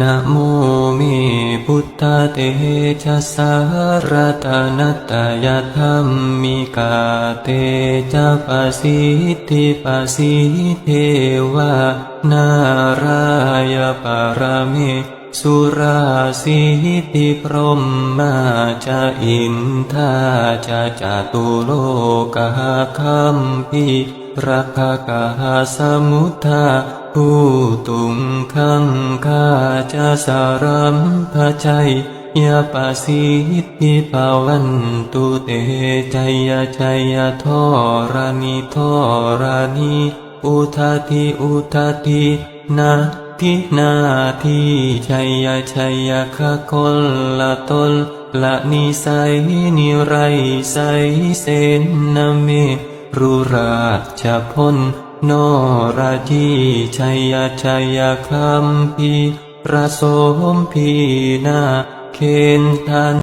นะโมเมพุทธเตชะสารตนัตยธรรมมิกาเตจะปสิทธิปสิเทวานารายปรเมสุราสิติพรหมมาจะอินทาจะจตุโลกาคัมพีรักกาสมุทธา ผู้ตุงขังคาจะสารัมพชัยยาปาสิทธิภาวันตุเตชัยยชัยยทอรานิทอรานิอุทาทิอุทาทินาทินาทิชัยยชัยยคะคลละตนละนิสัยนิไรใสเสนนเมรุราชพล นราจีชัยชัยคำพีระสมพีนาเคนทัน